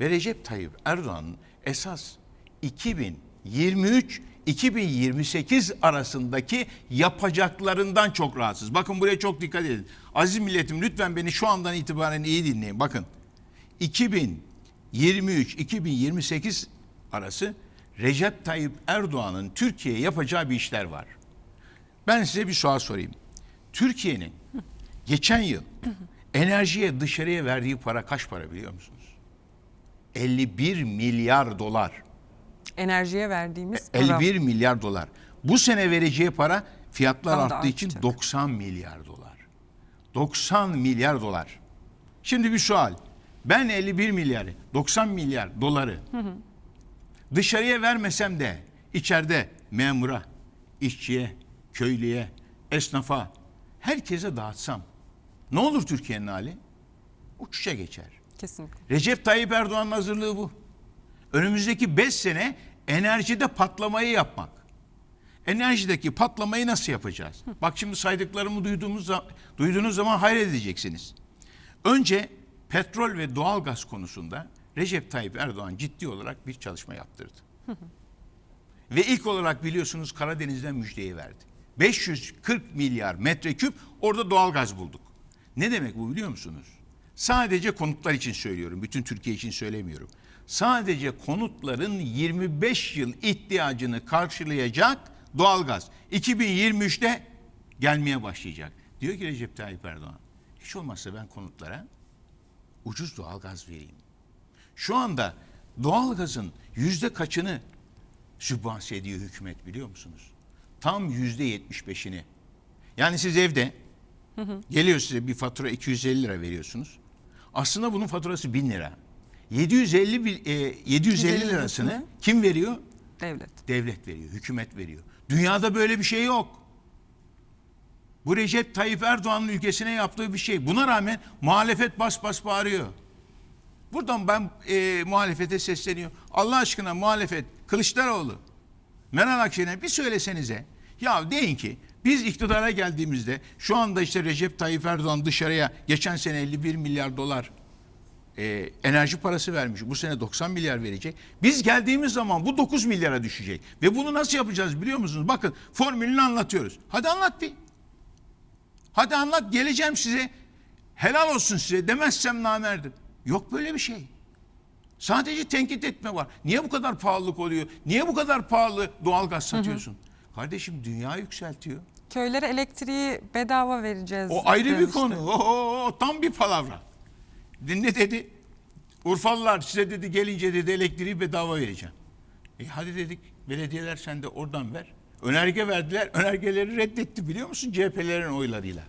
Ve Recep Tayyip Erdoğan'ın esas 2023-2028 arasındaki yapacaklarından çok rahatsız. Bakın buraya çok dikkat edin. Aziz milletim lütfen beni şu andan itibaren iyi dinleyin. Bakın 2023-2028 arası Recep Tayyip Erdoğan'ın Türkiye'ye yapacağı bir işler var. Ben size bir sual sorayım. Türkiye'nin geçen yıl enerjiye dışarıya verdiği para kaç para biliyor musunuz? 51 milyar dolar. Enerjiye verdiğimiz para. 51 milyar dolar. Bu sene vereceği para fiyatlar da arttığı için artacak. 90 milyar dolar. 90 milyar dolar. Şimdi bir sual. Ben 51 milyarı, 90 milyar doları dışarıya vermesem de içeride memura, işçiye, köylüye, esnafa, herkese dağıtsam ne olur Türkiye'nin hali? Uçuşa geçer. Kesinlikle. Recep Tayyip Erdoğan'ın hazırlığı bu. Önümüzdeki 5 sene enerjide patlamayı yapmak. Enerjideki patlamayı nasıl yapacağız? Bak şimdi saydıklarımı duyduğumuz duyduğunuz zaman hayret edeceksiniz. Önce petrol ve doğalgaz konusunda Recep Tayyip Erdoğan ciddi olarak bir çalışma yaptırdı. ve ilk olarak biliyorsunuz Karadeniz'den müjdeyi verdi. 540 milyar metreküp orada doğalgaz bulduk. Ne demek bu biliyor musunuz? Sadece konutlar için söylüyorum. Bütün Türkiye için söylemiyorum. Sadece konutların 25 yıl ihtiyacını karşılayacak doğalgaz 2023'te gelmeye başlayacak. Diyor ki Recep Tayyip Erdoğan, hiç olmazsa ben konutlara ucuz doğalgaz vereyim. Şu anda doğalgazın yüzde kaçını sübvanse ediyor hükümet biliyor musunuz? Tam yüzde yetmiş beşini. Yani siz evde geliyor size bir fatura 250 lira veriyorsunuz. Aslında bunun faturası 1000 lira. 750 bil- e, 750 lirasını kim veriyor? Devlet. Devlet veriyor, hükümet veriyor. Dünyada böyle bir şey yok. Bu Recep Tayyip Erdoğan'ın ülkesine yaptığı bir şey. Buna rağmen muhalefet bas bas bağırıyor. Buradan ben e, muhalefete sesleniyorum. Allah aşkına muhalefet Kılıçdaroğlu, Meral Akşener bir söylesenize. Ya deyin ki biz iktidara geldiğimizde şu anda işte Recep Tayyip Erdoğan dışarıya geçen sene 51 milyar dolar e, enerji parası vermiş. Bu sene 90 milyar verecek. Biz geldiğimiz zaman bu 9 milyara düşecek. Ve bunu nasıl yapacağız biliyor musunuz? Bakın formülünü anlatıyoruz. Hadi anlat bir. Hadi anlat geleceğim size. Helal olsun size demezsem namerdim. Yok böyle bir şey. Sadece tenkit etme var. Niye bu kadar pahalılık oluyor? Niye bu kadar pahalı doğalgaz satıyorsun? Kardeşim dünya yükseltiyor. Köylere elektriği bedava vereceğiz. O ayrı bir demişti. konu. O, o- o tam bir palavra. Ne dedi? Urfalılar size dedi gelince dedi elektriği bedava vereceğim. E hadi dedik belediyeler sen de oradan ver. Önerge verdiler. Önergeleri reddetti biliyor musun CHP'lerin oylarıyla.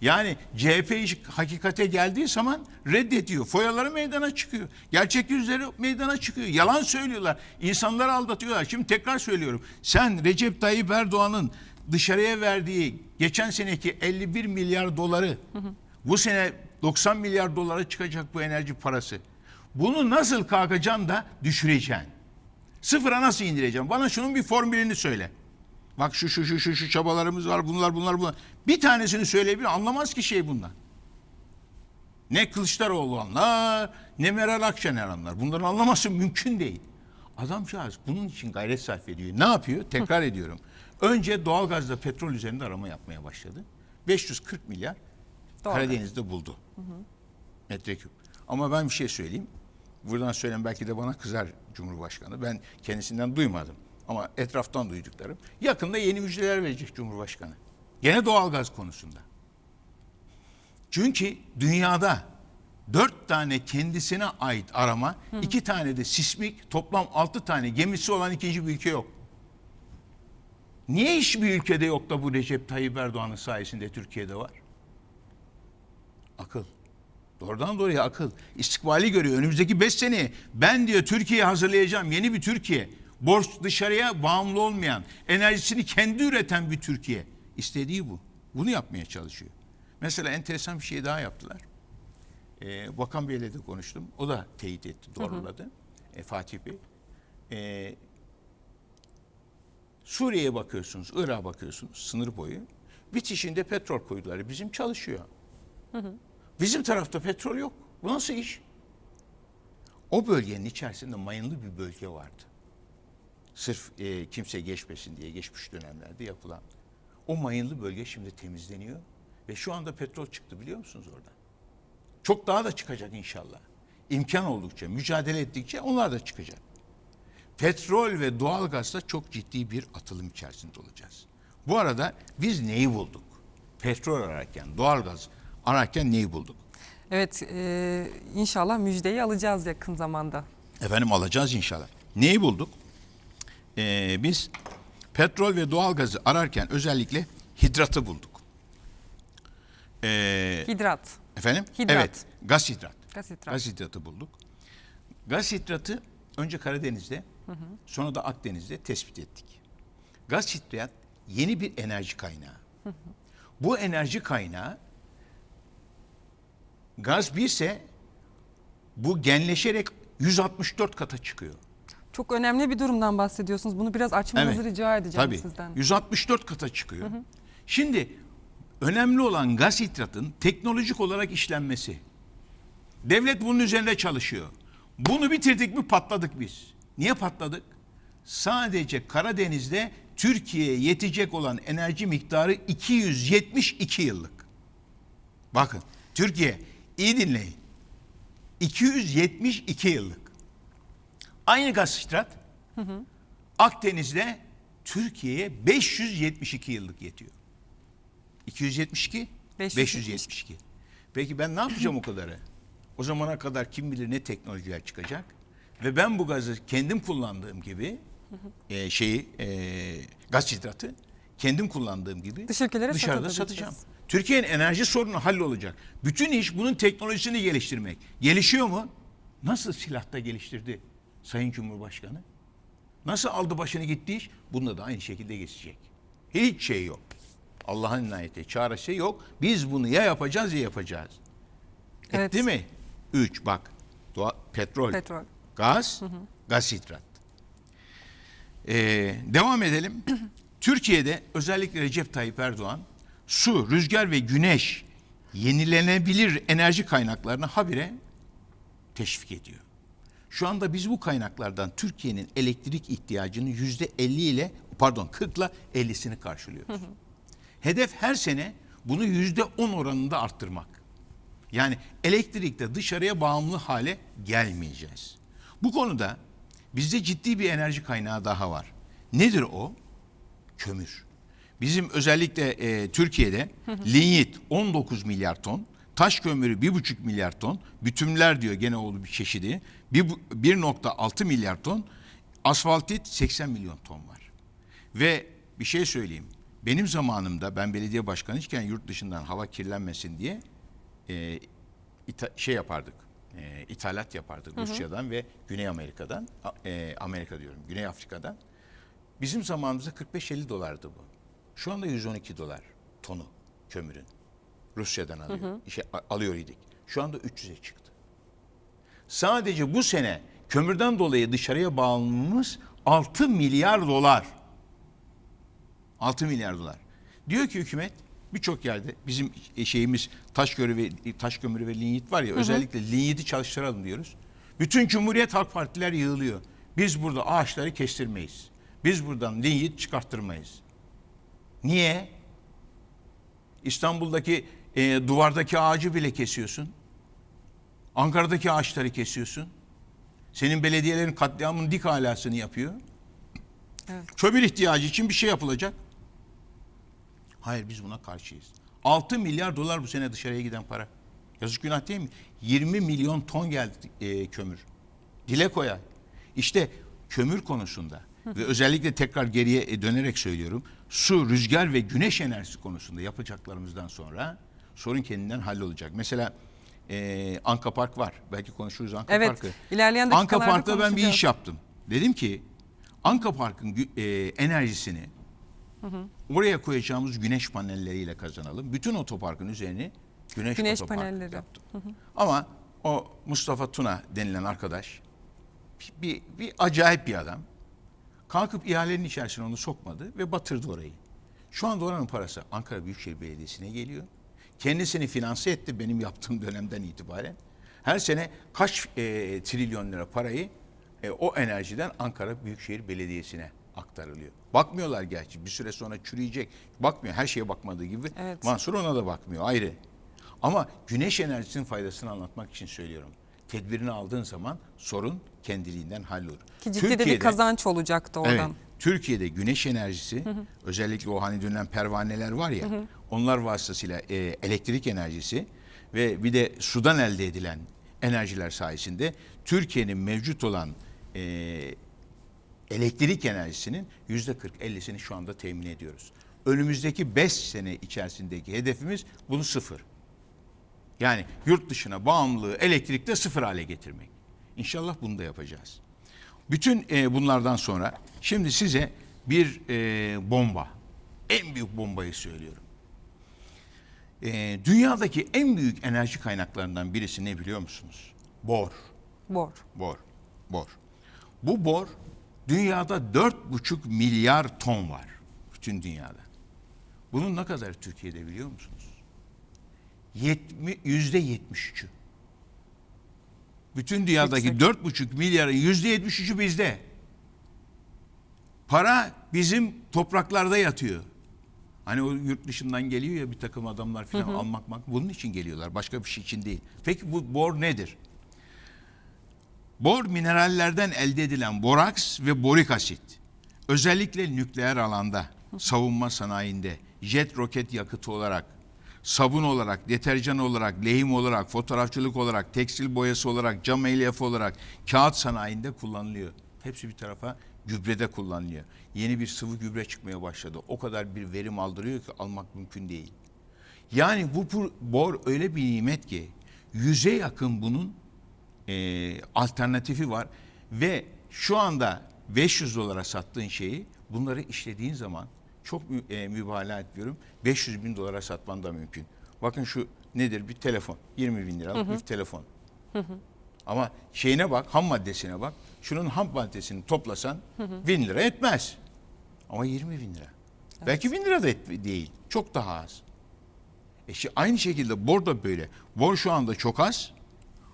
Yani CHP iş hakikate geldiği zaman reddediyor. Foyaları meydana çıkıyor. Gerçek yüzleri meydana çıkıyor. Yalan söylüyorlar. İnsanları aldatıyorlar. Şimdi tekrar söylüyorum. Sen Recep Tayyip Erdoğan'ın dışarıya verdiği geçen seneki 51 milyar doları bu sene 90 milyar dolara çıkacak bu enerji parası. Bunu nasıl kalkacaksın da düşüreceksin? Sıfıra nasıl indireceğim? Bana şunun bir formülünü söyle. Bak şu şu şu şu şu çabalarımız var bunlar bunlar bunlar. Bir tanesini söyleyebilir anlamaz ki şey bundan. Ne Kılıçdaroğlu anlar ne Meral Akşener anlar. Bunların anlaması mümkün değil. Adamcağız bunun için gayret sarf ediyor. Ne yapıyor? Tekrar ediyorum. Önce doğalgazda petrol üzerinde arama yapmaya başladı. 540 milyar Doğru. Karadeniz'de buldu. Metreküp. Ama ben bir şey söyleyeyim. Buradan söyleyeyim belki de bana kızar Cumhurbaşkanı. Ben kendisinden duymadım. Ama etraftan duyduklarım. Yakında yeni müjdeler verecek Cumhurbaşkanı. Gene doğalgaz konusunda. Çünkü dünyada dört tane kendisine ait arama, iki tane de sismik, toplam altı tane gemisi olan ikinci bir ülke yok. Niye hiçbir ülkede yok da bu Recep Tayyip Erdoğan'ın sayesinde Türkiye'de var? Akıl. Doğrudan doğruya akıl. İstikbali görüyor. Önümüzdeki 5 sene ben diyor Türkiye'yi hazırlayacağım. Yeni bir Türkiye. Borç dışarıya bağımlı olmayan, enerjisini kendi üreten bir Türkiye. İstediği bu. Bunu yapmaya çalışıyor. Mesela enteresan bir şey daha yaptılar. Ee, Bakan Bey'le de konuştum. O da teyit etti, doğruladı. E, Fatih Bey. Ee, Suriye'ye bakıyorsunuz, Irak'a bakıyorsunuz sınır boyu. Bitişinde petrol kuyuları bizim çalışıyor. Bizim tarafta petrol yok. Bu nasıl iş? O bölgenin içerisinde mayınlı bir bölge vardı. Sırf e, kimse geçmesin diye geçmiş dönemlerde yapılan. O mayınlı bölge şimdi temizleniyor ve şu anda petrol çıktı biliyor musunuz oradan? Çok daha da çıkacak inşallah. İmkan oldukça, mücadele ettikçe onlar da çıkacak. Petrol ve doğalgazda çok ciddi bir atılım içerisinde olacağız. Bu arada biz neyi bulduk? Petrol ararken, doğalgaz ararken neyi bulduk? Evet e, inşallah müjdeyi alacağız yakın zamanda. Efendim alacağız inşallah. Neyi bulduk? Ee, biz petrol ve doğalgazı ararken özellikle hidratı bulduk. Ee, Hidrat, efendim? Hidrat. Evet, gaz hidrat. gaz hidrat. Gaz hidratı bulduk. Gaz hidratı önce Karadeniz'de, sonra da Akdeniz'de tespit ettik. Gaz hidrat yeni bir enerji kaynağı. Bu enerji kaynağı gaz birse bu genleşerek 164 kata çıkıyor. Çok önemli bir durumdan bahsediyorsunuz. Bunu biraz açmanızı Evet. rica edeceğim Tabii. sizden. 164 kata çıkıyor. Şimdi önemli olan gaz hidratın teknolojik olarak işlenmesi. Devlet bunun üzerinde çalışıyor. Bunu bitirdik mi patladık biz. Niye patladık? Sadece Karadeniz'de Türkiye'ye yetecek olan enerji miktarı 272 yıllık. Bakın Türkiye iyi dinleyin. 272 yıllık. Aynı gaz hidrat Akdeniz'de Türkiye'ye 572 yıllık yetiyor. 272, 572. 572. Peki ben ne yapacağım o kadarı? O zamana kadar kim bilir ne teknolojiler çıkacak? Ve ben bu gazı kendim kullandığım gibi e, şeyi e, gaz hidratı kendim kullandığım gibi Dış ülkelere dışarıda satacağım. Türkiye'nin enerji sorunu hallolacak. Bütün iş bunun teknolojisini geliştirmek. Gelişiyor mu? Nasıl silahta geliştirdi Sayın Cumhurbaşkanı? Nasıl aldı başını gitti iş? Bunda da aynı şekilde geçecek. Hiç şey yok. Allah'ın inayeti, çaresi yok. Biz bunu ya yapacağız ya yapacağız. Evet. Etti mi? Üç bak. Doğa, petrol, Petrol. Gaz, gaz hidrat. Ee, devam edelim. Türkiye'de özellikle Recep Tayyip Erdoğan su, rüzgar ve güneş yenilenebilir enerji kaynaklarını habire teşvik ediyor. Şu anda biz bu kaynaklardan Türkiye'nin elektrik ihtiyacının yüzde 50 ile pardon 40 ile 50'sini karşılıyoruz. Hedef her sene bunu yüzde 10 oranında arttırmak. Yani elektrikte dışarıya bağımlı hale gelmeyeceğiz. Bu konuda bizde ciddi bir enerji kaynağı daha var. Nedir o? Kömür. Bizim özellikle e, Türkiye'de linyit 19 milyar ton, taş kömürü 1,5 milyar ton, bütümler diyor gene oğlu bir çeşidi, bir bu- 1.6 milyar ton, asfaltit 80 milyon ton var. Ve bir şey söyleyeyim. Benim zamanımda ben belediye başkanıyken yurt dışından hava kirlenmesin diye e, şey yapardık. E, ithalat yapardık Rusya'dan ve Güney Amerika'dan. E, Amerika diyorum, Güney Afrika'dan. Bizim zamanımızda 45-50 dolardı bu. Şu anda 112 dolar tonu kömürün. Rusya'dan alıyor, işe, a- alıyor idik. Şu anda 300'e çıktı. Sadece bu sene kömürden dolayı dışarıya bağımlılığımız 6 milyar dolar. 6 milyar dolar. Diyor ki hükümet birçok yerde bizim şeyimiz taş kömürü ve taş kömürü ve linyit var ya özellikle linyiti çalıştıralım diyoruz. Bütün Cumhuriyet Halk Partiler yığılıyor. Biz burada ağaçları kestirmeyiz. Biz buradan linyit çıkarttırmayız. Niye? İstanbul'daki e, duvardaki ağacı bile kesiyorsun. Ankara'daki ağaçları kesiyorsun. Senin belediyelerin katliamın dik alasını yapıyor. Evet. Kömür ihtiyacı için bir şey yapılacak. Hayır biz buna karşıyız. 6 milyar dolar bu sene dışarıya giden para. Yazık günah değil mi? 20 milyon ton geldi e, kömür. Dile koyar. İşte kömür konusunda ve özellikle tekrar geriye e, dönerek söylüyorum. Su, rüzgar ve güneş enerjisi konusunda yapacaklarımızdan sonra sorun kendinden hallolacak. Mesela e, Anka Park var. Belki konuşuruz Anka Evet, Park'ı. ilerleyen Anka Park'ta ben bir iş yaptım. Dedim ki Anka Park'ın e, enerjisini oraya koyacağımız güneş panelleriyle kazanalım. Bütün otoparkın üzerini güneş, Güneş otopark panelleri. yaptım. Ama o Mustafa Tuna denilen arkadaş bir, bir acayip bir adam. Kalkıp ihalenin içerisine onu sokmadı ve batırdı orayı. Şu anda oranın parası Ankara Büyükşehir Belediyesi'ne geliyor. Kendisini finanse etti benim yaptığım dönemden itibaren. Her sene kaç e, trilyon lira parayı e, o enerjiden Ankara Büyükşehir Belediyesi'ne aktarılıyor. Bakmıyorlar gerçi bir süre sonra çürüyecek. Bakmıyor her şeye bakmadığı gibi. Evet. Mansur ona da bakmıyor ayrı. Ama güneş enerjisinin faydasını anlatmak için söylüyorum. Tedbirini aldığın zaman sorun kendiliğinden hallolur. Ki ciddi de bir Türkiye'de- kazanç olacaktı oradan. Evet. Türkiye'de güneş enerjisi özellikle o hani dönülen pervaneler var ya onlar vasıtasıyla e, elektrik enerjisi ve bir de sudan elde edilen enerjiler sayesinde Türkiye'nin mevcut olan e, elektrik enerjisinin yüzde 40-50'sini şu anda temin ediyoruz. Önümüzdeki 5 sene içerisindeki hedefimiz bunu sıfır. Yani yurt dışına bağımlılığı elektrikte sıfır hale getirmek. İnşallah bunu da yapacağız. Bütün e, bunlardan sonra şimdi size bir e, bomba, en büyük bombayı söylüyorum. E, dünyadaki en büyük enerji kaynaklarından birisi ne biliyor musunuz? Bor. Bor. Bor. Bor. Bu bor dünyada 4,5 milyar ton var. Bütün dünyada. Bunun ne kadar Türkiye'de biliyor musunuz? Yüzde yetmiş üçü. Bütün dünyadaki dört buçuk milyarın yüzde yetmiş üçü bizde. Para bizim topraklarda yatıyor. Hani o yurt dışından geliyor ya bir takım adamlar falan almak mak bunun için geliyorlar. Başka bir şey için değil. Peki bu bor nedir? Bor minerallerden elde edilen boraks ve borik asit. Özellikle nükleer alanda, savunma sanayinde, jet roket yakıtı olarak, sabun olarak, deterjan olarak, lehim olarak, fotoğrafçılık olarak, tekstil boyası olarak, cam elyafı olarak, kağıt sanayinde kullanılıyor. Hepsi bir tarafa gübrede kullanılıyor. Yeni bir sıvı gübre çıkmaya başladı. O kadar bir verim aldırıyor ki almak mümkün değil. Yani bu bor öyle bir nimet ki yüze yakın bunun e, alternatifi var ve şu anda 500 dolara sattığın şeyi bunları işlediğin zaman çok mü, e, mübalağa etmiyorum 500 bin dolara satman da mümkün. Bakın şu nedir bir telefon 20 bin liralık bir telefon. Ama şeyine bak ham maddesine bak şunun ham maddesini toplasan bin lira etmez. Ama 20 bin lira. Belki bin lira da et- değil. Çok daha az. E şi- aynı şekilde bor da böyle. Bor şu anda çok az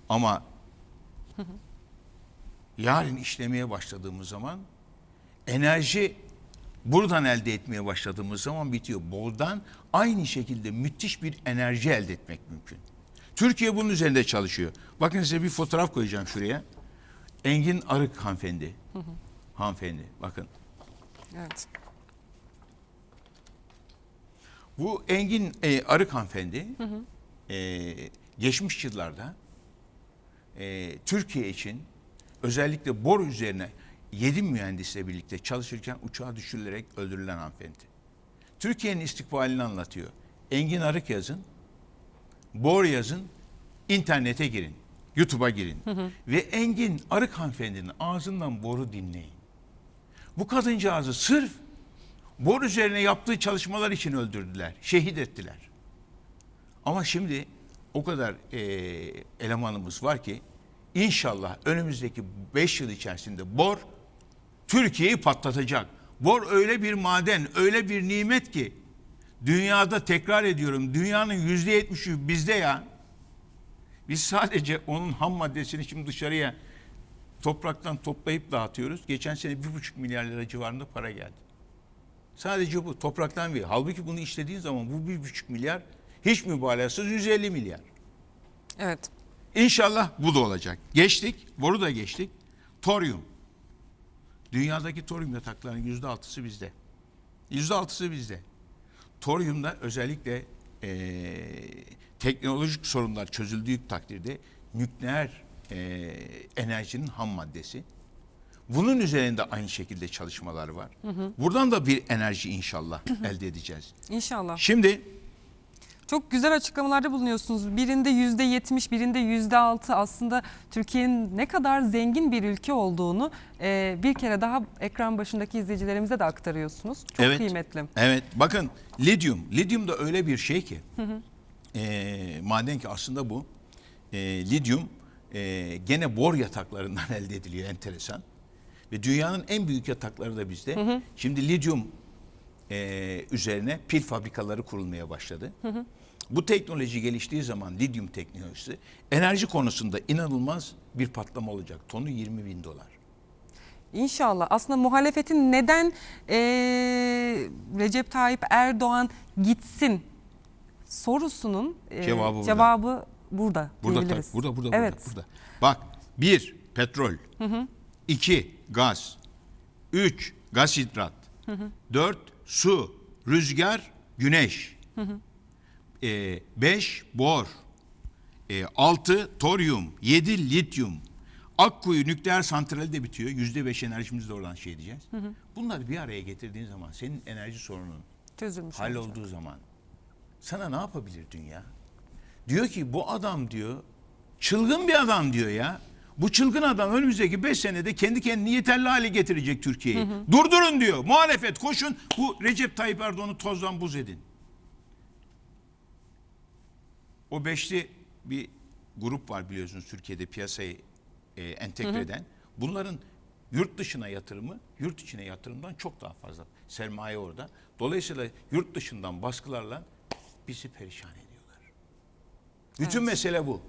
ama yarın işlemeye başladığımız zaman enerji buradan elde etmeye başladığımız zaman bitiyor. Bordan aynı şekilde müthiş bir enerji elde etmek mümkün. Türkiye bunun üzerinde çalışıyor. Bakın size bir fotoğraf koyacağım şuraya. Engin Arık hanımefendi. Hanımefendi bakın. Evet. Bu Engin e, Arık hanımefendi e, geçmiş yıllarda e, Türkiye için özellikle bor üzerine yedi mühendisle birlikte çalışırken uçağa düşürülerek öldürülen hanımefendi. Türkiye'nin istikbalini anlatıyor. Engin Arık yazın, bor yazın, internete girin, YouTube'a girin. Ve Engin Arık hanımefendinin ağzından boru dinleyin. Bu kadıncağızı sırf bor üzerine yaptığı çalışmalar için öldürdüler, şehit ettiler. Ama şimdi o kadar eee, elemanımız var ki inşallah önümüzdeki 5 yıl içerisinde bor Türkiye'yi patlatacak. Bor öyle bir maden, öyle bir nimet ki dünyada tekrar ediyorum dünyanın yüzde yetmişi bizde ya. Biz sadece onun ham maddesini şimdi dışarıya topraktan toplayıp dağıtıyoruz. Geçen sene bir buçuk milyar lira civarında para geldi. Sadece bu topraktan bir. Halbuki bunu işlediğin zaman bu bir buçuk milyar hiç mübalağasız 150 milyar. Evet. İnşallah bu da olacak. Geçtik, boru da geçtik. Toryum. Dünyadaki toryum yataklarının yüzde altısı bizde. Yüzde altısı bizde. Toryumda özellikle eee, teknolojik sorunlar çözüldüğü takdirde nükleer eee, enerjinin ham maddesi. Bunun üzerinde aynı şekilde çalışmalar var. Buradan da bir enerji inşallah elde edeceğiz. İnşallah. Şimdi Çok güzel açıklamalarda bulunuyorsunuz. Birinde yüzde yetmiş, birinde yüzde altı aslında Türkiye'nin ne kadar zengin bir ülke olduğunu e, bir kere daha ekran başındaki izleyicilerimize de aktarıyorsunuz. Çok Evet. kıymetli. Evet bakın lityum. Lityum da öyle bir şey ki e, maden ki aslında bu e, lityum e, gene bor yataklarından elde ediliyor enteresan. Ve dünyanın en büyük yatakları da bizde. Şimdi lityum e, üzerine pil fabrikaları kurulmaya başladı. Bu teknoloji geliştiği zaman lityum teknolojisi enerji konusunda inanılmaz bir patlama olacak. Tonu 20 bin dolar. İnşallah. Aslında muhalefetin neden eee, Recep Tayyip Erdoğan gitsin sorusunun eee, Cevabı burada. cevabı burada, Burada, tak- burada, burada, evet. burada, burada. Bak, bir, petrol. iki, gaz. Üç, gaz hidrat. Dört, su, rüzgar, güneş. Ee, beş, bor. Ee, altı, toryum. Yedi, lityum. Akkuyu nükleer santrali de bitiyor. Yüzde beş enerjimizi de oradan şey edeceğiz. Bunları bir araya getirdiğin zaman senin enerji sorunun Çözülmüş hal olacak. olduğu zaman sana ne yapabilir dünya? Diyor ki bu adam diyor çılgın bir adam diyor ya. Bu çılgın adam önümüzdeki 5 senede kendi kendini yeterli hale getirecek Türkiye'yi. Durdurun diyor. Muhalefet koşun. Bu Recep Tayyip Erdoğan'ı tozdan buz edin. O beşli bir grup var biliyorsunuz Türkiye'de piyasayı e, entegre eden. Bunların yurt dışına yatırımı yurt içine yatırımdan çok daha fazla. Sermaye orada. Dolayısıyla yurt dışından baskılarla bizi perişan ediyorlar. Bütün mesele bu.